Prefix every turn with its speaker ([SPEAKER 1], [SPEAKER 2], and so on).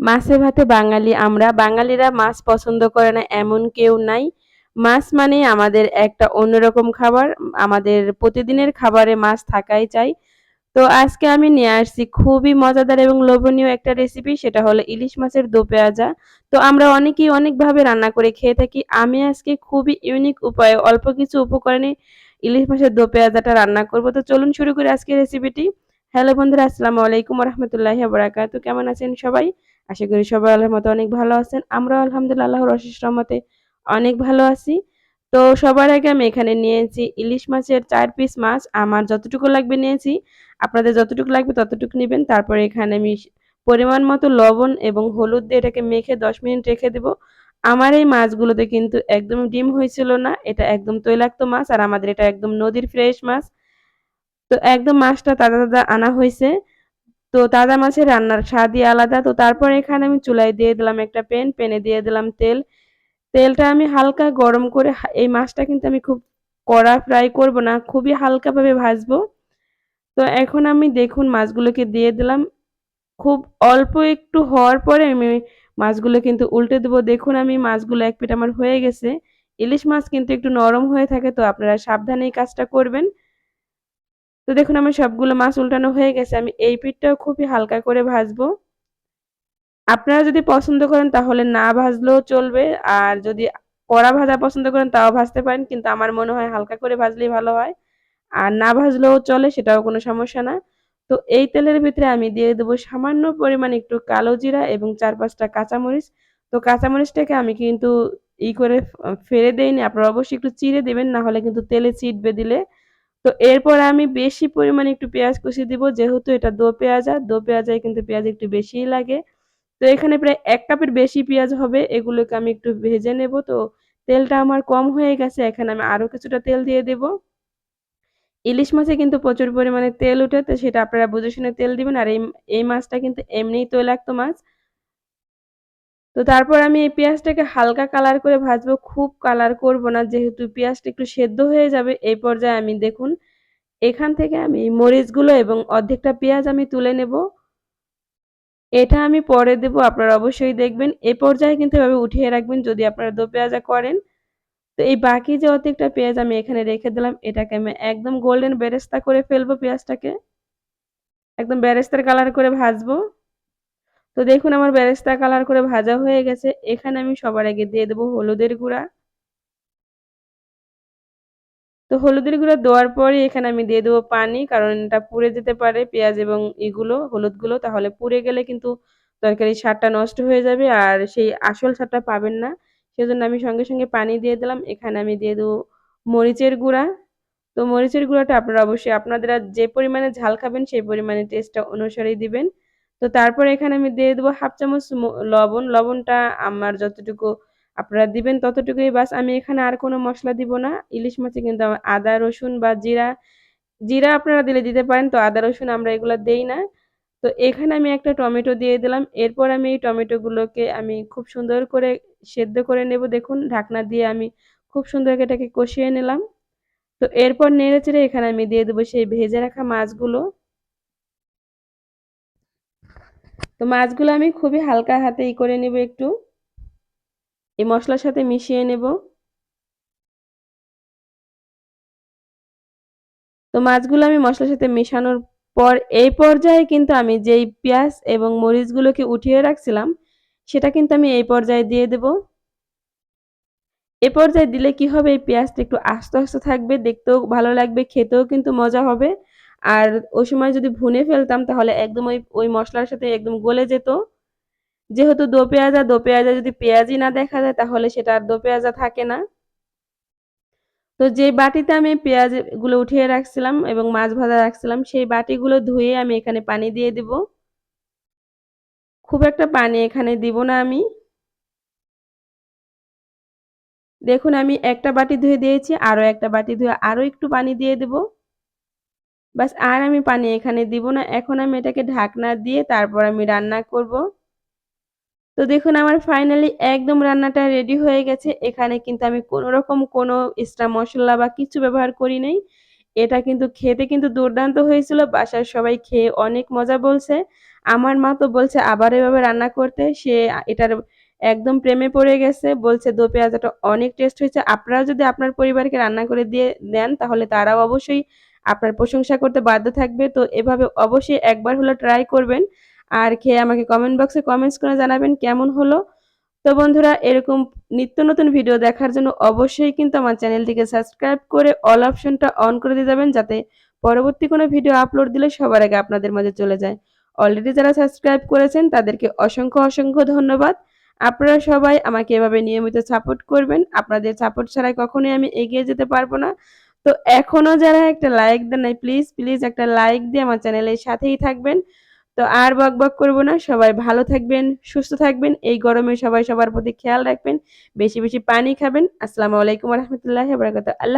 [SPEAKER 1] মাছে ভাতে বাঙালি, আমরা বাঙালিরা মাছ পছন্দ করে না, এমন কেউ নাই। মাছ মানে আমাদের একটা অন্যরকম খাবার, আমাদের প্রতিদিনের খাবারে মাছ থাকাই চাই। তো আজকে আমি নিয়ে আসছি খুবই মজাদার এবং লোভনীয় একটা রেসিপি সেটা হলো ইলিশ মাছের দো পেঁয়াজা। তো আমরা অনেকেই অনেকভাবে রান্না করে খেয়ে থাকি। আমি আজকে খুবই ইউনিক উপায়ে অল্প কিছু উপকরণে ইলিশ মাছের দো পেঁয়াজাটা রান্না করব। তো চলুন শুরু করি আজকের রেসিপিটি হ্যালো বন্ধুরা, আসসালামু আলাইকুম রহমতুল্লাহি বারাকাতু কেমন আছেন সবাই? আশা করি সবাই আল্লাহর মতো অনেক ভালো আছেন। আমরাও আলহামদুলিল্লাহ আল্লাহর রহমতে অনেক ভালো আছি। তো সবার আগে আমি এখানে নিয়েছি ইলিশ মাছের চার পিস মাছ। আমার যতটুকু লাগবে নিয়েছি, আপনাদের যতটুকু লাগবে ততটুকু নেবেন। তারপরে এখানে আমি পরিমাণ মতো লবণ এবং হলুদ দিয়ে এটাকে মেখে দশ মিনিট রেখে দেবো। আমার এই মাছগুলোতে কিন্তু একদম ডিম হয়েছিল না। এটা একদম তৈলাক্ত মাছ আর আমাদের এটা একদম নদীর ফ্রেশ মাছ। তো একদম মাছটা তাজা তাজা আনা হয়েছে। তো তাজা মাছের রান্নার স্বাদই আলাদা। তো তারপর এখানে আমি চুলায় দিয়ে দিলাম একটা প্যান, প্যানে দিয়ে দিলাম তেল। তেলটা আমি হালকা গরম করে এই মাছটা কিন্তু আমি খুব কড়া ফ্রাই করব না, খুবই হালকাভাবে ভাজবো। তো এখন আমি দেখুন মাছগুলোকে দিয়ে দিলাম। খুব অল্প একটু হওয়ার পরে আমি মাছগুলো কিন্তু উল্টে দেবো। দেখুন আমি মাছগুলো এক পিঠ আমার হয়ে গেছে। ইলিশ মাছ কিন্তু একটু নরম হয়ে থাকে, তো আপনারা সাবধানে এই কাজটা করবেন। তো দেখুন আমার সবগুলো মাছ উল্টানো হয়ে গেছে, আমি এই পিঠটাও খুবই হালকা করে ভাজবো। আপনারা যদি পছন্দ করেন তাহলে না ভাজলেও চলবে, আর যদি কড়া ভাজা পছন্দ করেন তাও ভাজতে পারেন, কিন্তু আমার মনে হয় হালকা করে ভাজলেই ভালো হয়। আর না ভাজলেও চলে, সেটাও কোনো সমস্যা না। তো এই তেলের ভিতরে আমি দিয়ে দেবো সামান্য পরিমাণ একটু কালো জিরা এবং চার পাঁচটা কাঁচামরিচ। তো কাঁচামরিচটাকে আমি কিন্তু ই করে ফেলে দেইনি, আপনারা অবশ্যই একটু চিড়ে দেবেন, না হলে কিন্তু তেলে চিটবে দিলে। তো এরপর আমি বেশি পরিমাণে একটু পেঁয়াজ কুচি দিব, যেহেতু এটা দো পেঁয়াজা, দো পেঁয়াজায় কিন্তু পেঁয়াজ একটু বেশিই লাগে। তো এখানে প্রায় এক কাপের বেশি পেঁয়াজ হবে, এগুলোকে আমি একটু ভেজে নেব। তো তেলটা আমার কম হয়ে গেছে, এখানে আমি আরও কিছুটা তেল দিয়ে দেব। ইলিশ মাছে কিন্তু প্রচুর পরিমাণে তেল উঠে তো সেটা আপনারা বুঝে শুনে তেল দিবেন। আর এই এই মাছটা কিন্তু এমনিই তৈলাক্ত মাছ। তো তারপর আমি এই পেঁয়াজটাকে হালকা কালার করে ভাজবো, খুব কালার করব না, যেহেতু পেঁয়াজটা একটু সেদ্ধ হয়ে যাবে, এই পর্যায়ে আমি দেখুন, এখান থেকে আমি মরিচগুলো এবং অর্ধেকটা পেঁয়াজ আমি তুলে নেব। এটা আমি পরে দেব, আপনারা অবশ্যই দেখবেন, এ পর্যায়ে কিন্তু এভাবে উঠিয়ে রাখবেন যদি আপনারা দো পেঁয়াজা করেন। তো এই বাকি যে অর্ধেকটা পেঁয়াজ আমি এখানে রেখে দিলাম, এটাকে আমি একদম গোল্ডেন বেরেস্তা করে ফেলব পেঁয়াজটাকে। একদম বেরেস্তার কালার করে ভাজবো। তো দেখুন, আমার বেরেস্তা কালার করে ভাজা হয়ে গেছে। এখানে আমি সবার আগে দিয়ে দেবো হলুদের গুঁড়া। তো হলুদের গুঁড়া দেওয়ার পরে এখানে আমি দিয়ে দেবো পানি, কারণ এটা পুড়ে যেতে পারে পেঁয়াজ এবং এগুলো হলুদগুলো তাহলে পুড়ে গেলে কিন্তু তরকারির স্বাদটা নষ্ট হয়ে যাবে আর সেই আসল স্বাদটা পাবেন না। সেজন্য আমি সঙ্গে সঙ্গে পানি দিয়ে দিলাম। এখানে আমি দিয়ে দেবো মরিচের গুঁড়া। তো মরিচের গুঁড়াটা আপনারা অবশ্যই আপনাদের যে পরিমাণে ঝাল খাবেন, সেই পরিমাণে টেস্টটা অনুসারেই দিবেন। তো তারপর এখানে আমি দিয়ে দেবো হাফ চামচ লবণ। লবণটা আমার যতটুকু আপনারা দিবেন ততটুকুই। বাস আমি এখানে আর কোনো মশলা দিব না। ইলিশ মাছে কিন্তু আদা, রসুন বা জিরা জিরা আপনারা দিলে দিতে পারেন। তো আদা, রসুন আমরা এগুলো দেই না। তো এখানে আমি একটা টমেটো দিয়ে দিলাম। এরপর আমি এই টমেটোগুলোকে আমি খুব সুন্দর করে সেদ্ধ করে নেব। দেখুন, ঢাকনা দিয়ে আমি খুব সুন্দর এটাকে কষিয়ে নিলাম। তো এরপর নেড়ে চেড়ে এখানে আমি দিয়ে দেবো সেই ভেজে রাখা মাছগুলো। তো মাছগুলো আমি খুবই হালকা হাতে ই করে নেব একটু। এই মশলার সাথে মিশিয়ে নেব। তো মাছগুলো আমি মশলার সাথে মেশানোর পর, এই পর্যায়ে কিন্তু আমি যেই পেঁয়াজ এবং মরিচগুলোকে উঠিয়ে রাখছিলাম, সেটা কিন্তু আমি এই পর্যায়ে দিয়ে দেব। এ পর্যায়ে দিলে কি হবে? এই পেঁয়াজটা একটু আস্তে আস্তে থাকবে, দেখতেও ভালো লাগবে, খেতেও কিন্তু মজা হবে। আর ওই সময় যদি ভুনে ফেলতাম, তাহলে একদম ওই ওই মশলার সাথে একদম গলে যেত। যেহেতু দো পেঁয়াজা দো পেঁয়াজা যদি পেঁয়াজই না দেখা যায়, তাহলে সেটা আর দো পেঁয়াজা থাকে না। তো যে বাটিতে আমি পেঁয়াজগুলো উঠিয়ে রাখছিলাম এবং মাছ ভাজা রাখছিলাম, সেই বাটিগুলো ধুয়ে আমি এখানে পানি দিয়ে দিব। খুব একটা পানি এখানে দিব না আমি। দেখুন, আমি একটা বাটি ধুয়ে দিয়েছি, আরও একটা বাটি ধুয়ে আরও একটু পানি দিয়ে দেব। বাস আর আমি পানি এখানে দিব না। এখন আমি এটাকে ঢাকনা দিয়ে তারপর আমি রান্না করব। তো দেখুন আমার ফাইনালি একদম রান্নাটা রেডি হয়ে গেছে। এখানে কিন্তু আমি কোনো রকম কোনো এক্সট্রা মশলা বা কিছু ব্যবহার করি নাই। এটা কিন্তু খেতে কিন্তু দুর্দান্ত হয়েছিল। বাসার সবাই খেয়ে অনেক মজা বলছে। আমার মা তো বলছে আবার এভাবে রান্না করতে। সে এটার একদম প্রেমে পড়ে গেছে। বলছে দো পেঁয়াজাটা অনেক টেস্ট হয়েছে। আপনারা যদি আপনার পরিবারকে রান্না করে দিয়ে দেন তাহলে তারাও অবশ্যই আপনার প্রশংসা করতে বাধ্য থাকবে। তো এভাবে অবশ্যই একবার হলো ট্রাই করবেন। আর খেয়ে আমাকে কমেন্ট বক্সে কমেন্টস করে জানাবেন কেমন হলো। তো বন্ধুরা, এরকম নিত্য নতুন ভিডিও দেখার জন্য অবশ্যই কিন্তু আমার চ্যানেলটিকে সাবস্ক্রাইব করে অল অপশনটা অন করে দিয়ে যাবেন, যাতে পরবর্তী কোনো ভিডিও আপলোড দিলে সবার আগে আপনাদের মাঝে চলে যায়। অলরেডি যারা সাবস্ক্রাইব করেছেন, তাদেরকে অসংখ্য অসংখ্য ধন্যবাদ। আপনারা সবাই আমাকে এভাবে নিয়মিত সাপোর্ট করবেন। আপনাদের সাপোর্ট ছাড়াই কখনোই আমি এগিয়ে যেতে পারব না। তো এখনও যারা একটা লাইক দেন নাই প্লিজ প্লিজ একটা লাইক দিয়ে আমার চ্যানেলের সাথেই থাকবেন। তো আর বক বক করব না, সবাই ভালো থাকবেন, সুস্থ থাকবেন, এই গরমে সবাই সবার প্রতি খেয়াল রাখবেন, বেশি বেশি পানি খাবেন। আসসালামু আলাইকুম রহমতুল্লাহ আল্লাহ